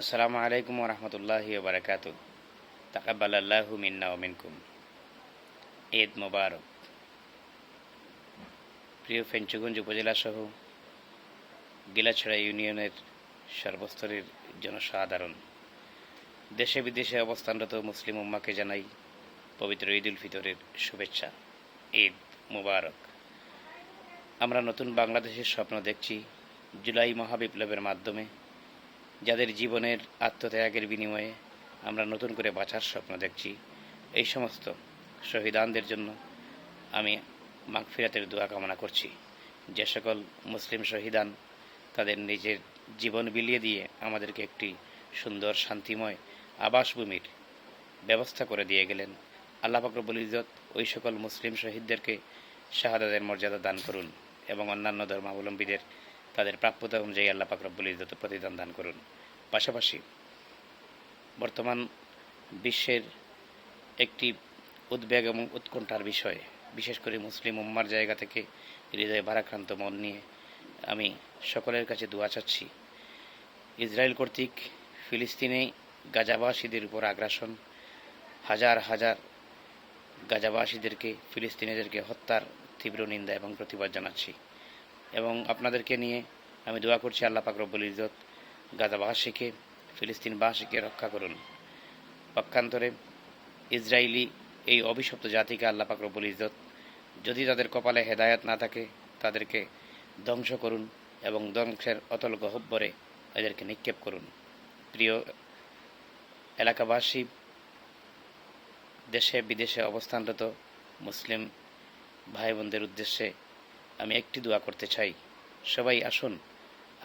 আসসালামু আলাইকুম রহমতুল্লাহ বারকাত তাকাবাল আল্লাহ মিন্না ও মিনকুম। ঈদ মোবারক। প্রিয় ফেঞ্চুগঞ্জ উপজেলা সহ গিলাছড়া ইউনিয়নের সর্বস্তরের জনসাধারণ দেশে বিদেশে অবস্থানরত মুসলিম উম্মাকে জানাই পবিত্র ঈদ উল ফিতরের শুভেচ্ছা। ঈদ মুবারক। আমরা নতুন বাংলাদেশের স্বপ্ন দেখছি। জুলাই মহাবিপ্লবের মাধ্যমে যাদের জীবনের আত্মত্যাগের বিনিময়ে আমরা নতুন করে বাঁচার স্বপ্ন দেখছি, এই সমস্ত শহীদানদের জন্য আমি মাগফিরাতের দোয়া কামনা করছি। যে সকল মুসলিম শহীদান তাদের নিজের জীবন বিলিয়ে দিয়ে আমাদেরকে একটি সুন্দর, শান্তিময় আবাসভূমির ব্যবস্থা করে দিয়ে গেলেন। আল্লাহ ফাকরবুল ইজত ওই সকল মুসলিম শহীদদেরকে শাহাদাতের মর্যাদা দান করুন এবং অন্যান্য ধর্মাবলম্বীদের তাদের প্রাপ্যতা অনুযায়ী আল্লাহ পাকরবুল ইজত প্রতিদান দান করুন। পাশাপাশি বর্তমান বিশ্বের একটি উদ্বেগ এবং উৎকণ্ঠার বিষয়, বিশেষ করে মুসলিম উম্মার জায়গা থেকে হৃদয় ভারাক্রান্ত মন নিয়ে আমি সকলের কাছে দোয়া চাচ্ছি। ইসরায়েল কর্তৃক ফিলিস্তিনে গাজাবাসীদের উপর আগ্রাসন, হাজার হাজার গাজাবাসীদেরকে, ফিলিস্তিনিদেরকে হত্যার তীব্র নিন্দা এবং প্রতিবাদ জানাচ্ছি। এবং আপনাদেরকে নিয়ে আমি দোয়া করছি আল্লাহ পাক রব্বুল ইজত গাজাবাসীকে, ফিলিস্তিনবাসীকে রক্ষা করুন। পক্ষান্তরে ইসরায়েলি এই অভিশপ্ত জাতিকে আল্লাহ পাক রব্বুল ইজত যদি তাদের কপালে হেদায়াত না থাকে, তাদেরকে ধ্বংস করুন এবং ধ্বংসের অতল গহব্বরে এদেরকে নিক্ষেপ করুন। প্রিয় এলাকাবাসী দেশে বিদেশে অবস্থানরত মুসলিম ভাই বোনদের উদ্দেশ্যে আমি একটি দোয়া করতে চাই। সবাই আসুন,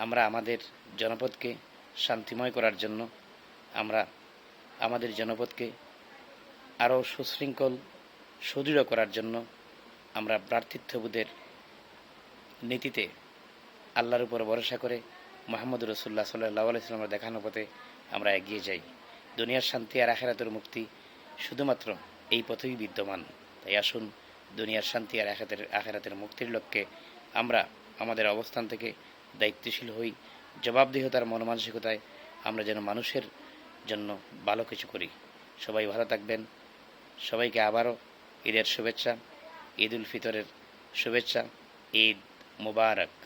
আমরা আমাদের জনপদকে শান্তিময় করার জন্য, আমরা আমাদের জনপদকে আরও সুশৃঙ্খল, সুদৃঢ় করার জন্য আমরা প্রার্থিত্ববোধের নীতিতে আল্লাহর উপর ভরসা করে মোহাম্মদ রসুল্লাহ সাল্লাহ আলাইস্লামের দেখানো পথে আমরা এগিয়ে যাই। দুনিয়ার শান্তি আর আখেরাতের মুক্তি শুধুমাত্র এই পথেই বিদ্যমান। তাই আসুন দুনিয়ার শান্তি আর আখেরাতের আখেরাতের মুক্তির লক্ষ্যে আমরা আমাদের অবস্থান থেকে দায়িত্বশীল হই। জবাবদিহতার মনমানসিকতায় আমরা যেন মানুষের জন্য ভালো কিছু করি। সবাই ভালো থাকবেন। সবাইকে আবারও ঈদের শুভেচ্ছা ঈদ উল ফিতরের শুভেচ্ছা, ঈদ মুবারক।